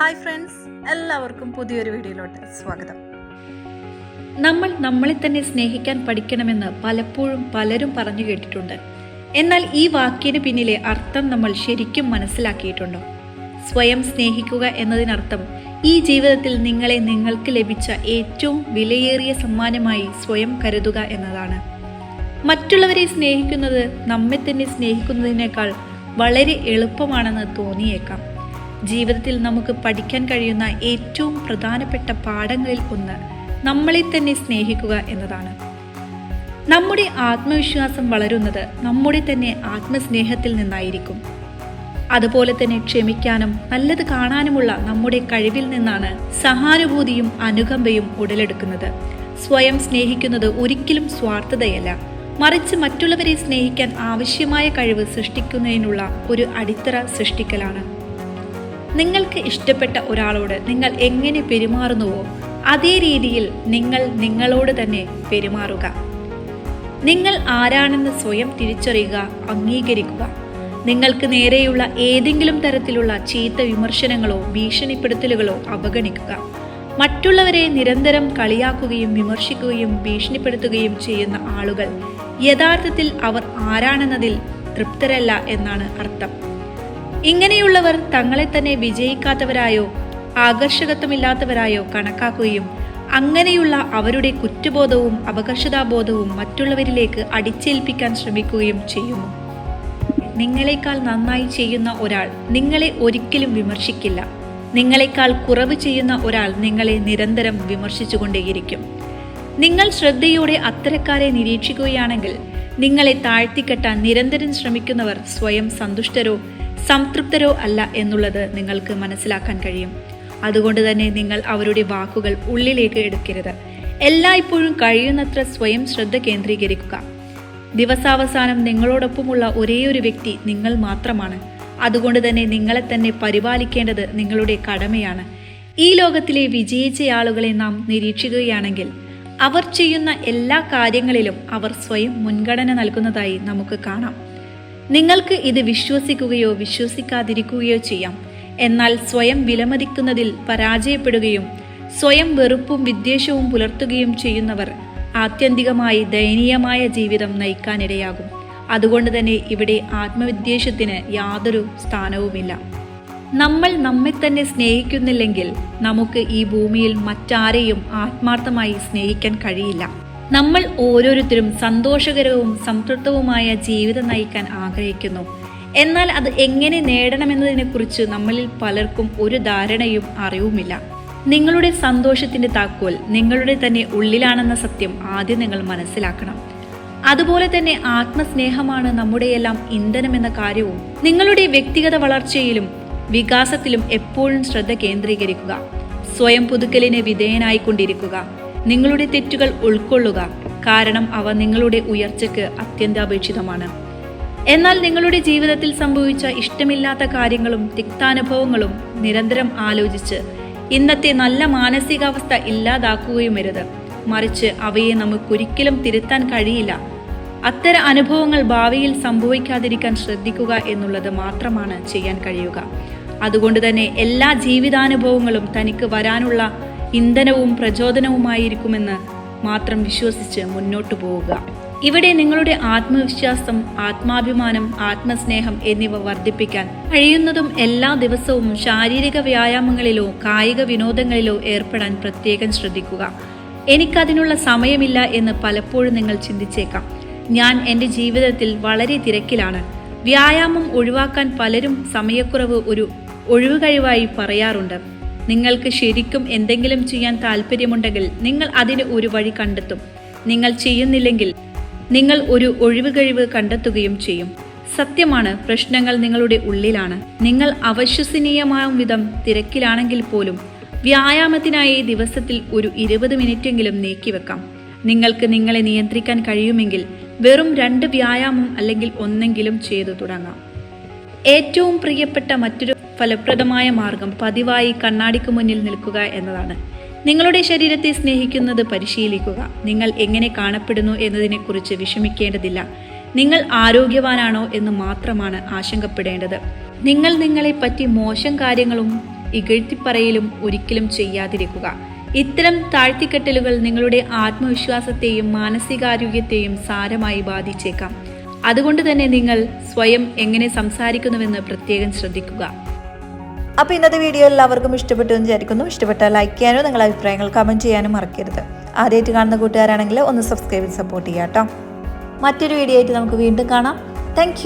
Hi friends എല്ലാവർക്കും പുതിയൊരു വീഡിയോയിലോട്ട് സ്വാഗതം. നമ്മൾ നമ്മളെ തന്നെ സ്നേഹിക്കാൻ പഠിക്കണമെന്ന് പലപ്പോഴും പലരും പറഞ്ഞു കേട്ടിട്ടുണ്ട്. എന്നാൽ ഈ വാക്കിന് പിന്നിലെ അർത്ഥം നമ്മൾ ശരിക്കും മനസ്സിലാക്കിയിട്ടുണ്ടോ? സ്വയം സ്നേഹിക്കുക എന്നതിനർത്ഥം ഈ ജീവിതത്തിൽ നിങ്ങളെ നിങ്ങൾക്ക് ലഭിച്ച ഏറ്റവും വിലയേറിയ സമ്മാനമായി സ്വയം കരുതുക എന്നതാണ്. മറ്റുള്ളവരെ സ്നേഹിക്കുന്നത് നമ്മെ തന്നെ സ്നേഹിക്കുന്നതിനേക്കാൾ വളരെ എളുപ്പമാണെന്ന് തോന്നിയേക്കാം. ജീവിതത്തിൽ നമുക്ക് പഠിക്കാൻ കഴിയുന്ന ഏറ്റവും പ്രധാനപ്പെട്ട പാഠങ്ങളിൽ ഒന്ന് നമ്മളെ തന്നെ സ്നേഹിക്കുക എന്നതാണ്. നമ്മുടെ ആത്മവിശ്വാസം വളരുന്നത് നമ്മുടെ തന്നെ ആത്മസ്നേഹത്തിൽ നിന്നായിരിക്കും. അതുപോലെ തന്നെ ക്ഷമിക്കാനും നല്ലത് കാണാനുമുള്ള നമ്മുടെ കഴിവിൽ നിന്നാണ് സഹാനുഭൂതിയും അനുകമ്പയും ഉടലെടുക്കുന്നത്. സ്വയം സ്നേഹിക്കുന്നത് ഒരിക്കലും സ്വാർത്ഥതയല്ല. മറിച്ച് മറ്റുള്ളവരെ സ്നേഹിക്കാൻ ആവശ്യമായ കഴിവ് സൃഷ്ടിക്കുന്നതിനുള്ള ഒരു അടിത്തറ സൃഷ്ടിക്കലാണ്. നിങ്ങൾക്ക് ഇഷ്ടപ്പെട്ട ഒരാളോട് നിങ്ങൾ എങ്ങനെ പെരുമാറുന്നുവോ അതേ രീതിയിൽ നിങ്ങൾ നിങ്ങളോട് തന്നെ പെരുമാറുക. നിങ്ങൾ ആരാണെന്ന് സ്വയം തിരിച്ചറിയുക അംഗീകരിക്കുക. നിങ്ങൾക്ക് നേരെയുള്ള ഏതെങ്കിലും തരത്തിലുള്ള ചീത്ത വിമർശനങ്ങളോ ഭീഷണിപ്പെടുത്തലുകളോ അവഗണിക്കുക. മറ്റുള്ളവരെ നിരന്തരം കളിയാക്കുകയും വിമർശിക്കുകയും ഭീഷണിപ്പെടുത്തുകയും ചെയ്യുന്ന ആളുകൾ യഥാർത്ഥത്തിൽ അവർ ആരാണെന്നതിൽ തൃപ്തരല്ല എന്നാണ് അർത്ഥം. ഇങ്ങനെയുള്ളവർ തങ്ങളെ തന്നെ വിജയിക്കാത്തവരായോ ആകർഷകത്വമില്ലാത്തവരായോ കണക്കാക്കുകയും അങ്ങനെയുള്ള അവരുടെ കുറ്റബോധവും അപകർഷതാബോധവും മറ്റുള്ളവരിലേക്ക് അടിച്ചേൽപ്പിക്കാൻ ശ്രമിക്കുകയും ചെയ്യുന്നു. നിങ്ങളെക്കാൾ നന്നായി ചെയ്യുന്ന ഒരാൾ നിങ്ങളെ ഒരിക്കലും വിമർശിക്കില്ല. നിങ്ങളെക്കാൾ കുറവ് ചെയ്യുന്ന ഒരാൾ നിങ്ങളെ നിരന്തരം വിമർശിച്ചുകൊണ്ടേയിരിക്കും. നിങ്ങൾ ശ്രദ്ധയോടെ അത്തരക്കാരെ നിരീക്ഷിക്കുകയാണെങ്കിൽ നിങ്ങളെ താഴ്ത്തിക്കെട്ടാൻ നിരന്തരം ശ്രമിക്കുന്നവർ സ്വയം സന്തുഷ്ടരോ സംതൃപ്തരോ അല്ല എന്നുള്ളത് നിങ്ങൾക്ക് മനസ്സിലാക്കാൻ കഴിയും. അതുകൊണ്ട് തന്നെ നിങ്ങൾ അവരുടെ വാക്കുകൾ ഉള്ളിലേക്ക് എടുക്കരുത്. എല്ലായ്പ്പോഴും കഴിയുന്നത്ര സ്വയം ശ്രദ്ധ കേന്ദ്രീകരിക്കുക. ദിവസാവസാനം നിങ്ങളോടൊപ്പമുള്ള ഒരേയൊരു വ്യക്തി നിങ്ങൾ മാത്രമാണ്. അതുകൊണ്ട് തന്നെ നിങ്ങളെ തന്നെ പരിപാലിക്കേണ്ടത് നിങ്ങളുടെ കടമയാണ്. ഈ ലോകത്തിലെ വിജയിച്ച ആളുകളെ നാം നിരീക്ഷിക്കുകയാണെങ്കിൽ അവർ ചെയ്യുന്ന എല്ലാ കാര്യങ്ങളിലും അവർ സ്വയം മുൻഗണന നൽകുന്നതായി നമുക്ക് കാണാം. നിങ്ങൾക്ക് ഇത് വിശ്വസിക്കുകയോ വിശ്വസിക്കാതിരിക്കുകയോ ചെയ്യാം. എന്നാൽ സ്വയം വിലമതിക്കുന്നതിൽ പരാജയപ്പെടുകയും സ്വയം വെറുപ്പും വിദ്വേഷവും പുലർത്തുകയും ചെയ്യുന്നവർ ആത്യന്തികമായി ദയനീയമായ ജീവിതം നയിക്കാനിടയാകും. അതുകൊണ്ട് തന്നെ ഇവിടെ ആത്മവിദ്വേഷത്തിന് യാതൊരു സ്ഥാനവുമില്ല. നമ്മൾ നമ്മെ തന്നെ സ്നേഹിക്കുന്നില്ലെങ്കിൽ നമുക്ക് ഈ ഭൂമിയിൽ മറ്റാരെയും ആത്മാർത്ഥമായി സ്നേഹിക്കാൻ കഴിയില്ല. നമ്മൾ ഓരോരുത്തരും സന്തോഷകരവും സംതൃപ്തവുമായ ജീവിതം നയിക്കാൻ ആഗ്രഹിക്കുന്നു. എന്നാൽ അത് എങ്ങനെ നേടണമെന്നതിനെക്കുറിച്ച് നമ്മളിൽ പലർക്കും ഒരു ധാരണയും അറിവുമില്ല. നിങ്ങളുടെ സന്തോഷത്തിന്റെ താക്കോൽ നിങ്ങളുടെ തന്നെ ഉള്ളിലാണെന്ന സത്യം ആദ്യം നിങ്ങൾ മനസ്സിലാക്കണം. അതുപോലെ തന്നെ ആത്മസ്നേഹമാണ് നമ്മുടെയെല്ലാം ഇന്ധനമെന്ന കാര്യവും നിങ്ങളുടെ വ്യക്തിഗത വളർച്ചയിലും വികാസത്തിലും എപ്പോഴും ശ്രദ്ധ കേന്ദ്രീകരിക്കുക. സ്വയം പുതുക്കലിന് വിധേയനായിക്കൊണ്ടിരിക്കുക. നിങ്ങളുടെ തെറ്റുകൾ ഉൾക്കൊള്ളുക. കാരണം അവ നിങ്ങളുടെ ഉയർച്ചയ്ക്ക് അത്യന്താപേക്ഷിതമാണ്. എന്നാൽ നിങ്ങളുടെ ജീവിതത്തിൽ സംഭവിച്ച ഇഷ്ടമില്ലാത്ത കാര്യങ്ങളും തിക്താനുഭവങ്ങളും നിരന്തരം ആലോചിച്ച് ഇന്നത്തെ നല്ല മാനസികാവസ്ഥ ഇല്ലാതാക്കുകയും വരുത് മറിച്ച് അവയെ നമുക്കൊരിക്കലും തിരുത്താൻ കഴിയില്ല. അത്തരം അനുഭവങ്ങൾ ഭാവിയിൽ സംഭവിക്കാതിരിക്കാൻ ശ്രദ്ധിക്കുക എന്നുള്ളത് മാത്രമാണ് ചെയ്യാൻ കഴിയുക. അതുകൊണ്ട് തന്നെ എല്ലാ ജീവിതാനുഭവങ്ങളും തനിക്ക് വരാനുള്ള ഇന്ധനവും പ്രചോദനവുമായിരിക്കുമെന്ന് മാത്രം വിശ്വസിച്ച് മുന്നോട്ട് പോവുക. ഇവിടെ നിങ്ങളുടെ ആത്മവിശ്വാസം ആത്മാഭിമാനം ആത്മസ്നേഹം എന്നിവ വർദ്ധിപ്പിക്കാൻ കഴിയുന്നതും എല്ലാ ദിവസവും ശാരീരിക വ്യായാമങ്ങളിലോ കായിക വിനോദങ്ങളിലോ ഏർപ്പെടാൻ പ്രത്യേകം ശ്രദ്ധിക്കുക. എനിക്കതിനുള്ള സമയമില്ല എന്ന് പലപ്പോഴും നിങ്ങൾ ചിന്തിച്ചേക്കാം. ഞാൻ എന്റെ ജീവിതത്തിൽ വളരെ തിരക്കിലാണ്. വ്യായാമം ഒഴിവാക്കാൻ പലരും സമയക്കുറവ് ഒരു ഒഴിവുകഴിവായി പറയാറുണ്ട്. നിങ്ങൾക്ക് ശരിക്കും എന്തെങ്കിലും ചെയ്യാൻ താല്പര്യമുണ്ടെങ്കിൽ നിങ്ങൾ അതിന് ഒരു വഴി കണ്ടെത്തും. നിങ്ങൾ ചെയ്യുന്നില്ലെങ്കിൽ നിങ്ങൾ ഒരു ഒഴിവ് കഴിവ് കണ്ടെത്തുകയും ചെയ്യും. സത്യമാണ് പ്രശ്നങ്ങൾ നിങ്ങളുടെ ഉള്ളിലാണ്. നിങ്ങൾ അവശ്വസനീയമായ വിധം തിരക്കിലാണെങ്കിൽ പോലും വ്യായാമത്തിനായി ദിവസത്തിൽ ഒരു ഇരുപത് മിനിറ്റെങ്കിലും നീക്കിവെക്കാം നിങ്ങൾക്ക് നിങ്ങളെ നിയന്ത്രിക്കാൻ കഴിയുമെങ്കിൽ വെറും രണ്ട് വ്യായാമം അല്ലെങ്കിൽ ഒന്നെങ്കിലും ചെയ്തു തുടങ്ങാം. ഏറ്റവും പ്രിയപ്പെട്ട മറ്റൊരു ഫലപ്രദമായ മാർഗം പതിവായി കണ്ണാടിക്ക് മുന്നിൽ നിൽക്കുക എന്നതാണ്. നിങ്ങളുടെ ശരീരത്തെ സ്നേഹിക്കുന്നത് പരിശീലിക്കുക. നിങ്ങൾ എങ്ങനെ കാണപ്പെടുന്നു എന്നതിനെക്കുറിച്ച് വിഷമിക്കേണ്ടതില്ല. നിങ്ങൾ ആരോഗ്യവാനാണോ എന്ന് മാത്രമാണ് ആശങ്കപ്പെടേണ്ടത്. നിങ്ങൾ നിങ്ങളെ പറ്റി മോശം കാര്യങ്ങളും ഇകഴ്ത്തിപ്പറയലും ഒരിക്കലും ചെയ്യാതിരിക്കുക. ഇത്തരം താഴ്ത്തിക്കെട്ടലുകൾ നിങ്ങളുടെ ആത്മവിശ്വാസത്തെയും മാനസികാരോഗ്യത്തെയും സാരമായി ബാധിച്ചേക്കാം. അതുകൊണ്ട് തന്നെ നിങ്ങൾ സ്വയം എങ്ങനെ സംസാരിക്കുന്നുവെന്ന് പ്രത്യേകം ശ്രദ്ധിക്കുക. അപ്പോൾ ഇന്നത്തെ വീഡിയോ എല്ലാവർക്കും ഇഷ്ടപ്പെട്ടു എന്ന് വിചാരിക്കുന്നു. ഇഷ്ടപ്പെട്ടാൽ ലൈക്ക് ചെയ്യാനോ നിങ്ങളുടെ അഭിപ്രായങ്ങൾ കമന്റ് ചെയ്യാനും മറക്കരുത്. ആദ്യമായിട്ട് കാണുന്ന കൂട്ടുകാരാണെങ്കിൽ ഒന്ന് സബ്സ്ക്രൈബ് സപ്പോർട്ട് ചെയ്യാം കേട്ടോ മറ്റൊരു വീഡിയോ ആയിട്ട് നമുക്ക് വീണ്ടും കാണാം. താങ്ക്